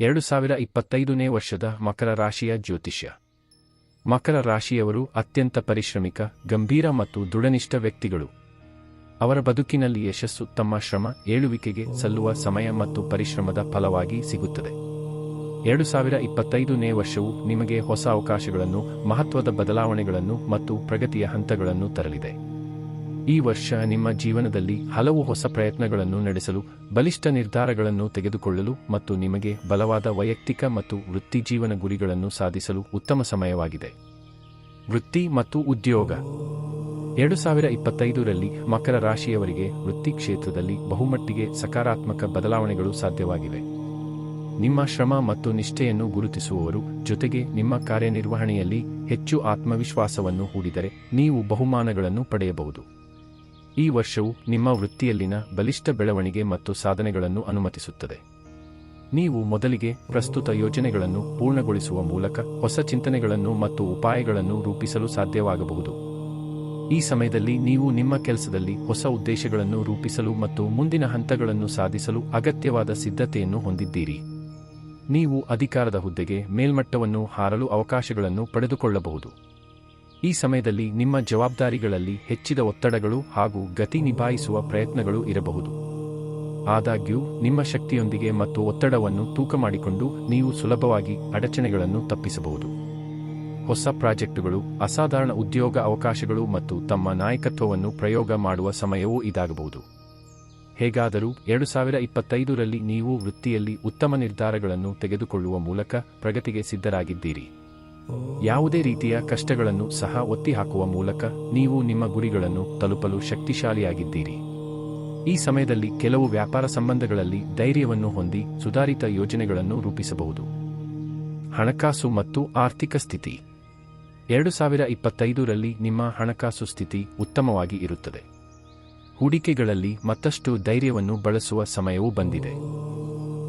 ಎರಡು ಸಾವಿರ ಇಪ್ಪತ್ತೈದನೇ ವರ್ಷದ ಮಕರ ರಾಶಿಯ ಜ್ಯೋತಿಷ್ಯ. ಮಕರ ರಾಶಿಯವರು ಅತ್ಯಂತ ಪರಿಶ್ರಮಿಕ, ಗಂಭೀರ ಮತ್ತು ದೃಢನಿಷ್ಠ ವ್ಯಕ್ತಿಗಳು. ಅವರ ಬದುಕಿನಲ್ಲಿ ಯಶಸ್ಸು, ತಮ್ಮ ಶ್ರಮ, ಏಳುವಿಕೆಗೆ ಸಲ್ಲುವ ಸಮಯ ಮತ್ತು ಪರಿಶ್ರಮದ ಫಲವಾಗಿ ಸಿಗುತ್ತದೆ. ಎರಡು ಸಾವಿರ ಇಪ್ಪತ್ತೈದನೇ ವರ್ಷವು ನಿಮಗೆ ಹೊಸ ಅವಕಾಶಗಳನ್ನು, ಮಹತ್ವದ ಬದಲಾವಣೆಗಳನ್ನು ಮತ್ತು ಪ್ರಗತಿಯ ಹಂತಗಳನ್ನು ತರಲಿದೆ. ಈ ವರ್ಷ ನಿಮ್ಮ ಜೀವನದಲ್ಲಿ ಹಲವು ಹೊಸ ಪ್ರಯತ್ನಗಳನ್ನು ನಡೆಸಲು, ಬಲಿಷ್ಠ ನಿರ್ಧಾರಗಳನ್ನು ತೆಗೆದುಕೊಳ್ಳಲು ಮತ್ತು ನಿಮಗೆ ಬಲವಾದ ವೈಯಕ್ತಿಕ ಮತ್ತು ವೃತ್ತಿಜೀವನ ಗುರಿಗಳನ್ನು ಸಾಧಿಸಲು ಉತ್ತಮ ಸಮಯವಾಗಿದೆ. ವೃತ್ತಿ ಮತ್ತು ಉದ್ಯೋಗ. ಎರಡು ಸಾವಿರ ಇಪ್ಪತ್ತೈದರಲ್ಲಿ ಮಕರ ರಾಶಿಯವರಿಗೆ ವೃತ್ತಿ ಕ್ಷೇತ್ರದಲ್ಲಿ ಬಹುಮಟ್ಟಿಗೆ ಸಕಾರಾತ್ಮಕ ಬದಲಾವಣೆಗಳು ಸಾಧ್ಯವಾಗಿವೆ. ನಿಮ್ಮ ಶ್ರಮ ಮತ್ತು ನಿಷ್ಠೆಯನ್ನು ಗುರುತಿಸುವವರು ಜೊತೆಗೆ ನಿಮ್ಮ ಕಾರ್ಯನಿರ್ವಹಣೆಯಲ್ಲಿ ಹೆಚ್ಚು ಆತ್ಮವಿಶ್ವಾಸವನ್ನು ಹೂಡಿದರೆ ನೀವು ಬಹುಮಾನಗಳನ್ನು ಪಡೆಯಬಹುದು. ಈ ವರ್ಷವು ನಿಮ್ಮ ವೃತ್ತಿಯಲ್ಲಿನ ಬಲಿಷ್ಠ ಬೆಳವಣಿಗೆ ಮತ್ತು ಸಾಧನೆಗಳನ್ನು ಅನುಮತಿಸುತ್ತದೆ. ನೀವು ಮೊದಲಿಗೆ ಪ್ರಸ್ತುತ ಯೋಜನೆಗಳನ್ನು ಪೂರ್ಣಗೊಳಿಸುವ ಮೂಲಕ ಹೊಸ ಚಿಂತನೆಗಳನ್ನು ಮತ್ತು ಉಪಾಯಗಳನ್ನು ರೂಪಿಸಲು ಸಾಧ್ಯವಾಗಬಹುದು. ಈ ಸಮಯದಲ್ಲಿ ನೀವು ನಿಮ್ಮ ಕೆಲಸದಲ್ಲಿ ಹೊಸ ಉದ್ದೇಶಗಳನ್ನು ರೂಪಿಸಲು ಮತ್ತು ಮುಂದಿನ ಹಂತಗಳನ್ನು ಸಾಧಿಸಲು ಅಗತ್ಯವಾದ ಸಿದ್ಧತೆಯನ್ನು ಹೊಂದಿದ್ದೀರಿ. ನೀವು ಅಧಿಕಾರದ ಹುದ್ದೆಗೆ ಮೇಲ್ಮಟ್ಟವನ್ನು ಹಾರಲು ಅವಕಾಶಗಳನ್ನು ಪಡೆದುಕೊಳ್ಳಬಹುದು. ಈ ಸಮಯದಲ್ಲಿ ನಿಮ್ಮ ಜವಾಬ್ದಾರಿಗಳಲ್ಲಿ ಹೆಚ್ಚಿದ ಒತ್ತಡಗಳು ಹಾಗೂ ಗತಿ ನಿಭಾಯಿಸುವ ಪ್ರಯತ್ನಗಳು ಇರಬಹುದು. ಆದಾಗ್ಯೂ, ನಿಮ್ಮ ಶಕ್ತಿಯೊಂದಿಗೆ ಮತ್ತು ಒತ್ತಡವನ್ನು ತೂಕ ಮಾಡಿಕೊಂಡು ನೀವು ಸುಲಭವಾಗಿ ಅಡಚಣೆಗಳನ್ನು ತಪ್ಪಿಸಬಹುದು. ಹೊಸ ಪ್ರಾಜೆಕ್ಟುಗಳು, ಅಸಾಧಾರಣ ಉದ್ಯೋಗ ಅವಕಾಶಗಳು ಮತ್ತು ತಮ್ಮ ನಾಯಕತ್ವವನ್ನು ಪ್ರಯೋಗ ಮಾಡುವ ಸಮಯವೂ ಇದಾಗಬಹುದು. ಹೇಗಾದರೂ, ಎರಡು ಸಾವಿರ ಇಪ್ಪತ್ತೈದರಲ್ಲಿ ನೀವು ವೃತ್ತಿಯಲ್ಲಿ ಉತ್ತಮ ನಿರ್ಧಾರಗಳನ್ನು ತೆಗೆದುಕೊಳ್ಳುವ ಮೂಲಕ ಪ್ರಗತಿಗೆ ಸಿದ್ಧರಾಗಿದ್ದೀರಿ. ಯಾವುದೇ ರೀತಿಯ ಕಷ್ಟಗಳನ್ನು ಸಹ ಒತ್ತಿಹಾಕುವ ಮೂಲಕ ನೀವು ನಿಮ್ಮ ಗುರಿಗಳನ್ನು ತಲುಪಲು ಶಕ್ತಿಶಾಲಿಯಾಗಿದ್ದೀರಿ. ಈ ಸಮಯದಲ್ಲಿ ಕೆಲವು ವ್ಯಾಪಾರ ಸಂಬಂಧಗಳಲ್ಲಿ ಧೈರ್ಯವನ್ನು ಹೊಂದಿ ಸುಧಾರಿತ ಯೋಜನೆಗಳನ್ನು ರೂಪಿಸಬಹುದು. ಹಣಕಾಸು ಮತ್ತು ಆರ್ಥಿಕ ಸ್ಥಿತಿ. ಎರಡು ಸಾವಿರ ಇಪ್ಪತ್ತೈದರಲ್ಲಿ ನಿಮ್ಮ ಹಣಕಾಸು ಸ್ಥಿತಿ ಉತ್ತಮವಾಗಿ ಇರುತ್ತದೆ. ಹೂಡಿಕೆಗಳಲ್ಲಿ ಮತ್ತಷ್ಟು ಧೈರ್ಯವನ್ನು ಬಳಸುವ ಸಮಯವೂ ಬಂದಿದೆ.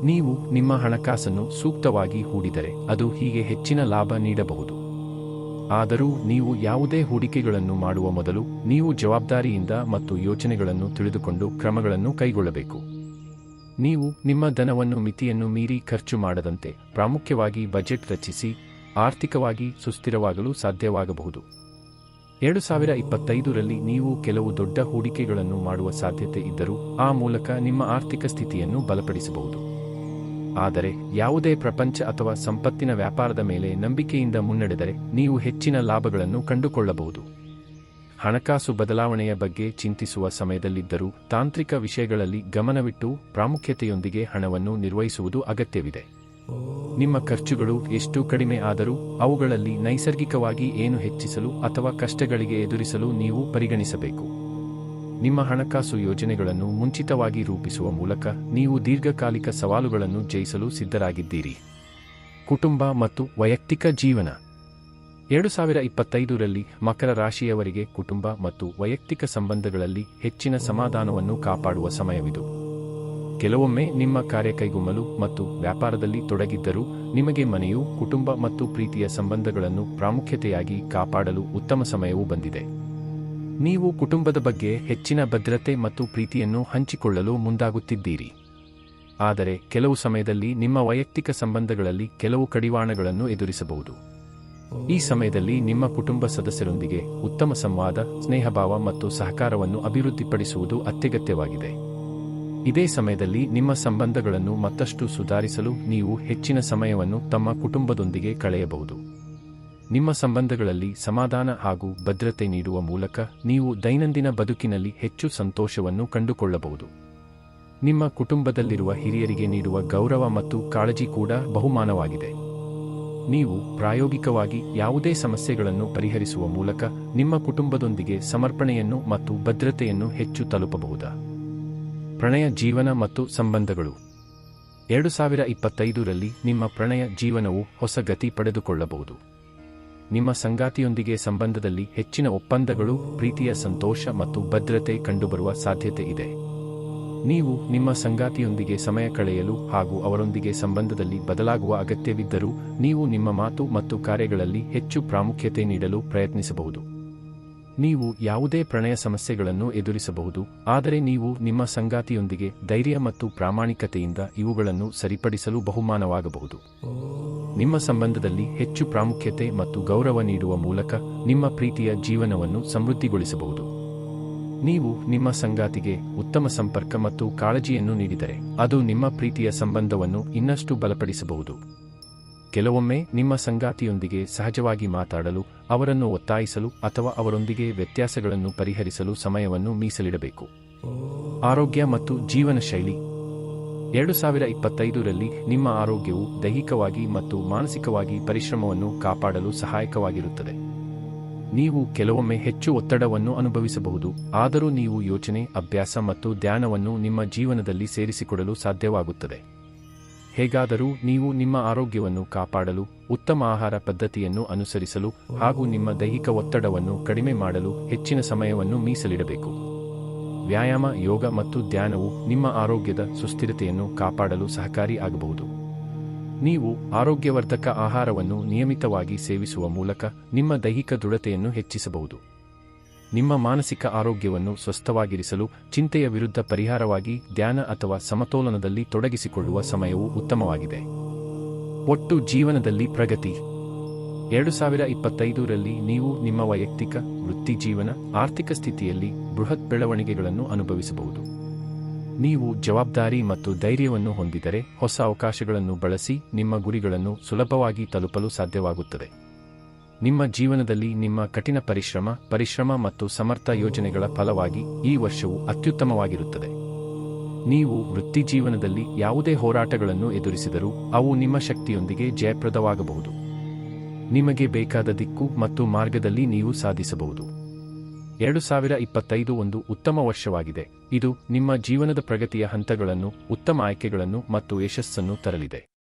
ನೀವು ನಿಮ್ಮ ಹಣಕಾಸನ್ನು ಸೂಕ್ತವಾಗಿ ಹೂಡಿದರೆ ಅದು ಹೀಗೆ ಹೆಚ್ಚಿನ ಲಾಭ ನೀಡಬಹುದು. ಆದರೂ ನೀವು ಯಾವುದೇ ಹೂಡಿಕೆಗಳನ್ನು ಮಾಡುವ ಮೊದಲು ನೀವು ಜವಾಬ್ದಾರಿಯಿಂದ ಮತ್ತು ಯೋಚನೆಗಳನ್ನು ತಿಳಿದುಕೊಂಡು ಕ್ರಮಗಳನ್ನು ಕೈಗೊಳ್ಳಬೇಕು. ನೀವು ನಿಮ್ಮ ಧನವನ್ನು ಮಿತಿಯನ್ನು ಮೀರಿ ಖರ್ಚು ಮಾಡದಂತೆ ಪ್ರಾಮುಖ್ಯವಾಗಿ ಬಜೆಟ್ ರಚಿಸಿ, ಆರ್ಥಿಕವಾಗಿ ಸುಸ್ಥಿರವಾಗಲು ಸಾಧ್ಯವಾಗಬಹುದು. ಎರಡು ಸಾವಿರ ಇಪ್ಪತ್ತೈದರಲ್ಲಿ ನೀವು ಕೆಲವು ದೊಡ್ಡ ಹೂಡಿಕೆಗಳನ್ನು ಮಾಡುವ ಸಾಧ್ಯತೆ ಇದ್ದರೂ ಆ ಮೂಲಕ ನಿಮ್ಮ ಆರ್ಥಿಕ ಸ್ಥಿತಿಯನ್ನು ಬಲಪಡಿಸಬಹುದು. ಆದರೆ ಯಾವುದೇ ಪ್ರಪಂಚ ಅಥವಾ ಸಂಪತ್ತಿನ ವ್ಯಾಪಾರದ ಮೇಲೆ ನಂಬಿಕೆಯಿಂದ ಮುನ್ನಡೆದರೆ ನೀವು ಹೆಚ್ಚಿನ ಲಾಭಗಳನ್ನು ಕಂಡುಕೊಳ್ಳಬಹುದು. ಹಣಕಾಸು ಬದಲಾವಣೆಯ ಬಗ್ಗೆ ಚಿಂತಿಸುವ ಸಮಯದಲ್ಲಿದ್ದರೂ ತಾಂತ್ರಿಕ ವಿಷಯಗಳಲ್ಲಿ ಗಮನವಿಟ್ಟು ಪ್ರಾಮುಖ್ಯತೆಯೊಂದಿಗೆ ಹಣವನ್ನು ನಿರ್ವಹಿಸುವುದು ಅಗತ್ಯವಿದೆ. ನಿಮ್ಮ ಖರ್ಚುಗಳು ಎಷ್ಟು ಕಡಿಮೆ ಆದರೂ ಅವುಗಳಲ್ಲಿ ನೈಸರ್ಗಿಕವಾಗಿ ಏನು ಹೆಚ್ಚಿಸಲು ಅಥವಾ ಕಷ್ಟಗಳಿಗೆ ಎದುರಿಸಲು ನೀವು ಪರಿಗಣಿಸಬೇಕು. ನಿಮ್ಮ ಹಣಕಾಸು ಯೋಜನೆಗಳನ್ನು ಮುಂಚಿತವಾಗಿ ರೂಪಿಸುವ ಮೂಲಕ ನೀವು ದೀರ್ಘಕಾಲಿಕ ಸವಾಲುಗಳನ್ನು ಜಯಿಸಲು ಸಿದ್ಧರಾಗಿದ್ದೀರಿ. ಕುಟುಂಬ ಮತ್ತು ವೈಯಕ್ತಿಕ ಜೀವನ. ಎರಡು ಸಾವಿರ ಇಪ್ಪತ್ತೈದರಲ್ಲಿ ಮಕರ ರಾಶಿಯವರಿಗೆ ಕುಟುಂಬ ಮತ್ತು ವೈಯಕ್ತಿಕ ಸಂಬಂಧಗಳಲ್ಲಿ ಹೆಚ್ಚಿನ ಸಮಾಧಾನವನ್ನು ಕಾಪಾಡುವ ಸಮಯವಿದು. ಕೆಲವೊಮ್ಮೆ ನಿಮ್ಮ ಕಾರ್ಯ ಕೈಗೊಮ್ಮಲು ಮತ್ತು ವ್ಯಾಪಾರದಲ್ಲಿ ತೊಡಗಿದ್ದರೂ ನಿಮಗೆ ಮನೆಯು, ಕುಟುಂಬ ಮತ್ತು ಪ್ರೀತಿಯ ಸಂಬಂಧಗಳನ್ನು ಪ್ರಾಮುಖ್ಯತೆಯಾಗಿ ಕಾಪಾಡಲು ಉತ್ತಮ ಸಮಯವೂ ಬಂದಿದೆ. ನೀವು ಕುಟುಂಬದ ಬಗ್ಗೆ ಹೆಚ್ಚಿನ ಭದ್ರತೆ ಮತ್ತು ಪ್ರೀತಿಯನ್ನು ಹಂಚಿಕೊಳ್ಳಲು ಮುಂದಾಗುತ್ತಿದ್ದೀರಿ. ಆದರೆ ಕೆಲವು ಸಮಯದಲ್ಲಿ ನಿಮ್ಮ ವೈಯಕ್ತಿಕ ಸಂಬಂಧಗಳಲ್ಲಿ ಕೆಲವು ಕಡಿವಾಣಗಳನ್ನು ಎದುರಿಸಬಹುದು. ಈ ಸಮಯದಲ್ಲಿ ನಿಮ್ಮ ಕುಟುಂಬ ಸದಸ್ಯರೊಂದಿಗೆ ಉತ್ತಮ ಸಂವಾದ, ಸ್ನೇಹಭಾವ ಮತ್ತು ಸಹಕಾರವನ್ನು ಅಭಿವೃದ್ಧಿಪಡಿಸುವುದು ಅತ್ಯಗತ್ಯವಾಗಿದೆ. ಇದೇ ಸಮಯದಲ್ಲಿ ನಿಮ್ಮ ಸಂಬಂಧಗಳನ್ನು ಮತ್ತಷ್ಟು ಸುಧಾರಿಸಲು ನೀವು ಹೆಚ್ಚಿನ ಸಮಯವನ್ನು ತಮ್ಮ ಕುಟುಂಬದೊಂದಿಗೆ ಕಳೆಯಬಹುದು. ನಿಮ್ಮ ಸಂಬಂಧಗಳಲ್ಲಿ ಸಮಾಧಾನ ಹಾಗೂ ಭದ್ರತೆ ನೀಡುವ ಮೂಲಕ ನೀವು ದೈನಂದಿನ ಬದುಕಿನಲ್ಲಿ ಹೆಚ್ಚು ಸಂತೋಷವನ್ನು ಕಂಡುಕೊಳ್ಳಬಹುದು. ನಿಮ್ಮ ಕುಟುಂಬದಲ್ಲಿರುವ ಹಿರಿಯರಿಗೆ ನೀಡುವ ಗೌರವ ಮತ್ತು ಕಾಳಜಿ ಕೂಡ ಬಹುಮಾನವಾಗಿದೆ. ನೀವು ಪ್ರಾಯೋಗಿಕವಾಗಿ ಯಾವುದೇ ಸಮಸ್ಯೆಗಳನ್ನು ಪರಿಹರಿಸುವ ಮೂಲಕ ನಿಮ್ಮ ಕುಟುಂಬದೊಂದಿಗೆ ಸಮರ್ಪಣೆಯನ್ನು ಮತ್ತು ಭದ್ರತೆಯನ್ನು ಹೆಚ್ಚು ತಲುಪಬಹುದಾ? ಪ್ರಣಯ ಜೀವನ ಮತ್ತು ಸಂಬಂಧಗಳು. ಎರಡು ಸಾವಿರ ಇಪ್ಪತ್ತೈದರಲ್ಲಿ ನಿಮ್ಮ ಪ್ರಣಯ ಜೀವನವು ಹೊಸ ಗತಿ ಪಡೆದುಕೊಳ್ಳಬಹುದು. ನಿಮ್ಮ ಸಂಗಾತಿಯೊಂದಿಗೆ ಸಂಬಂಧದಲ್ಲಿ ಹೆಚ್ಚಿನ ಒಪ್ಪಂದಗಳು, ಪ್ರೀತಿಯ ಸಂತೋಷ ಮತ್ತು ಭದ್ರತೆ ಕಂಡುಬರುವ ಸಾಧ್ಯತೆ ಇದೆ. ನೀವು ನಿಮ್ಮ ಸಂಗಾತಿಯೊಂದಿಗೆ ಸಮಯ ಕಳೆಯಲು ಹಾಗೂ ಅವರೊಂದಿಗೆ ಸಂಬಂಧದಲ್ಲಿ ಬದಲಾಗುವ ಅಗತ್ಯವಿದ್ದರೂ, ನೀವು ನಿಮ್ಮ ಮಾತು ಮತ್ತು ಕಾರ್ಯಗಳಲ್ಲಿ ಹೆಚ್ಚು ಪ್ರಾಮುಖ್ಯತೆ ನೀಡಲು ಪ್ರಯತ್ನಿಸಬಹುದು. ನೀವು ಯಾವುದೇ ಪ್ರಣಯ ಸಮಸ್ಯೆಗಳನ್ನು ಎದುರಿಸಬಹುದು, ಆದರೆ ನೀವು ನಿಮ್ಮ ಸಂಗಾತಿಯೊಂದಿಗೆ ಧೈರ್ಯ ಮತ್ತು ಪ್ರಾಮಾಣಿಕತೆಯಿಂದ ಇವುಗಳನ್ನು ಸರಿಪಡಿಸಲು ಬಹುಮಾನವಾಗಬಹುದು. ನಿಮ್ಮ ಸಂಬಂಧದಲ್ಲಿ ಹೆಚ್ಚು ಪ್ರಾಮುಖ್ಯತೆ ಮತ್ತು ಗೌರವ ನೀಡುವ ಮೂಲಕ ನಿಮ್ಮ ಪ್ರೀತಿಯ ಜೀವನವನ್ನು ಸಮೃದ್ಧಿಗೊಳಿಸಬಹುದು. ನೀವು ನಿಮ್ಮ ಸಂಗಾತಿಗೆ ಉತ್ತಮ ಸಂಪರ್ಕ ಮತ್ತು ಕಾಳಜಿಯನ್ನು ನೀಡಿದರೆ ಅದು ನಿಮ್ಮ ಪ್ರೀತಿಯ ಸಂಬಂಧವನ್ನು ಇನ್ನಷ್ಟು ಬಲಪಡಿಸಬಹುದು. ಕೆಲವೊಮ್ಮೆ ನಿಮ್ಮ ಸಂಗಾತಿಯೊಂದಿಗೆ ಸಹಜವಾಗಿ ಮಾತಾಡಲು, ಅವರನ್ನು ಒತ್ತಾಯಿಸಲು ಅಥವಾ ಅವರೊಂದಿಗೆ ವ್ಯತ್ಯಾಸಗಳನ್ನು ಪರಿಹರಿಸಲು ಸಮಯವನ್ನು ಮೀಸಲಿಡಬೇಕು. ಆರೋಗ್ಯ ಮತ್ತು ಜೀವನ ಶೈಲಿ. ಎರಡು ಸಾವಿರ ಇಪ್ಪತ್ತೈದರಲ್ಲಿ ನಿಮ್ಮ ಆರೋಗ್ಯವು ದೈಹಿಕವಾಗಿ ಮತ್ತು ಮಾನಸಿಕವಾಗಿ ಪರಿಶ್ರಮವನ್ನು ಕಾಪಾಡಲು ಸಹಾಯಕವಾಗಿರುತ್ತದೆ. ನೀವು ಕೆಲವೊಮ್ಮೆ ಹೆಚ್ಚು ಒತ್ತಡವನ್ನು ಅನುಭವಿಸಬಹುದು, ಆದರೂ ನೀವು ಯೋಚನೆ, ಅಭ್ಯಾಸ ಮತ್ತು ಧ್ಯಾನವನ್ನು ನಿಮ್ಮ ಜೀವನದಲ್ಲಿ ಸೇರಿಸಿಕೊಡಲು ಸಾಧ್ಯವಾಗುತ್ತದೆ. ಹೇಗಾದರೂ ನೀವು ನಿಮ್ಮ ಆರೋಗ್ಯವನ್ನು ಕಾಪಾಡಲು, ಉತ್ತಮ ಆಹಾರ ಪದ್ಧತಿಯನ್ನು ಅನುಸರಿಸಲು ಹಾಗೂ ನಿಮ್ಮ ದೈಹಿಕ ಒತ್ತಡವನ್ನು ಕಡಿಮೆ ಮಾಡಲು ಹೆಚ್ಚಿನ ಸಮಯವನ್ನು ಮೀಸಲಿಡಬೇಕು. ವ್ಯಾಯಾಮ, ಯೋಗ ಮತ್ತು ಧ್ಯಾನವು ನಿಮ್ಮ ಆರೋಗ್ಯದ ಸುಸ್ಥಿರತೆಯನ್ನು ಕಾಪಾಡಲು ಸಹಕಾರಿ ಆಗಬಹುದು. ನೀವು ಆರೋಗ್ಯವರ್ಧಕ ಆಹಾರವನ್ನು ನಿಯಮಿತವಾಗಿ ಸೇವಿಸುವ ಮೂಲಕ ನಿಮ್ಮ ದೈಹಿಕ ದೃಢತೆಯನ್ನು ಹೆಚ್ಚಿಸಬಹುದು. ನಿಮ್ಮ ಮಾನಸಿಕ ಆರೋಗ್ಯವನ್ನು ಸ್ವಸ್ಥವಾಗಿರಿಸಲು ಚಿಂತೆಯ ವಿರುದ್ಧ ಪರಿಹಾರವಾಗಿ ಧ್ಯಾನ ಅಥವಾ ಸಮತೋಲನದಲ್ಲಿ ತೊಡಗಿಸಿಕೊಳ್ಳುವ ಸಮಯವು ಉತ್ತಮವಾಗಿದೆ. ಒಟ್ಟು ಜೀವನದಲ್ಲಿ ಪ್ರಗತಿ. ಎರಡು ಸಾವಿರ ಇಪ್ಪತ್ತೈದರಲ್ಲಿ ನೀವು ನಿಮ್ಮ ವೈಯಕ್ತಿಕ, ವೃತ್ತಿ ಜೀವನ, ಆರ್ಥಿಕ ಸ್ಥಿತಿಯಲ್ಲಿ ಬೃಹತ್ ಬೆಳವಣಿಗೆಗಳನ್ನು ಅನುಭವಿಸಬಹುದು. ನೀವು ಜವಾಬ್ದಾರಿ ಮತ್ತು ಧೈರ್ಯವನ್ನು ಹೊಂದಿದರೆ ಹೊಸ ಅವಕಾಶಗಳನ್ನು ಬಳಸಿ ನಿಮ್ಮ ಗುರಿಗಳನ್ನು ಸುಲಭವಾಗಿ ತಲುಪಲು ಸಾಧ್ಯವಾಗುತ್ತದೆ. ನಿಮ್ಮ ಜೀವನದಲ್ಲಿ ನಿಮ್ಮ ಕಠಿಣ ಪರಿಶ್ರಮ ಪರಿಶ್ರಮ ಮತ್ತು ಸಮರ್ಥ ಯೋಜನೆಗಳ ಫಲವಾಗಿ ಈ ವರ್ಷವು ಅತ್ಯುತ್ತಮವಾಗಿರುತ್ತದೆ. ನೀವು ವೃತ್ತಿಜೀವನದಲ್ಲಿ ಯಾವುದೇ ಹೋರಾಟಗಳನ್ನು ಎದುರಿಸಿದರೂ ಅವು ನಿಮ್ಮ ಶಕ್ತಿಯೊಂದಿಗೆ ಜಯಪ್ರದವಾಗಬಹುದು. ನಿಮಗೆ ಬೇಕಾದ ದಿಕ್ಕು ಮತ್ತು ಮಾರ್ಗದಲ್ಲಿ ನೀವು ಸಾಧಿಸಬಹುದು. ಎರಡು ಸಾವಿರ ಇಪ್ಪತ್ತೈದು ಒಂದು ಉತ್ತಮ ವರ್ಷವಾಗಿದೆ. ಇದು ನಿಮ್ಮ ಜೀವನದ ಪ್ರಗತಿಯ ಹಂತಗಳನ್ನು, ಉತ್ತಮ ಆಯ್ಕೆಗಳನ್ನು ಮತ್ತು ಯಶಸ್ಸನ್ನು ತರಲಿದೆ.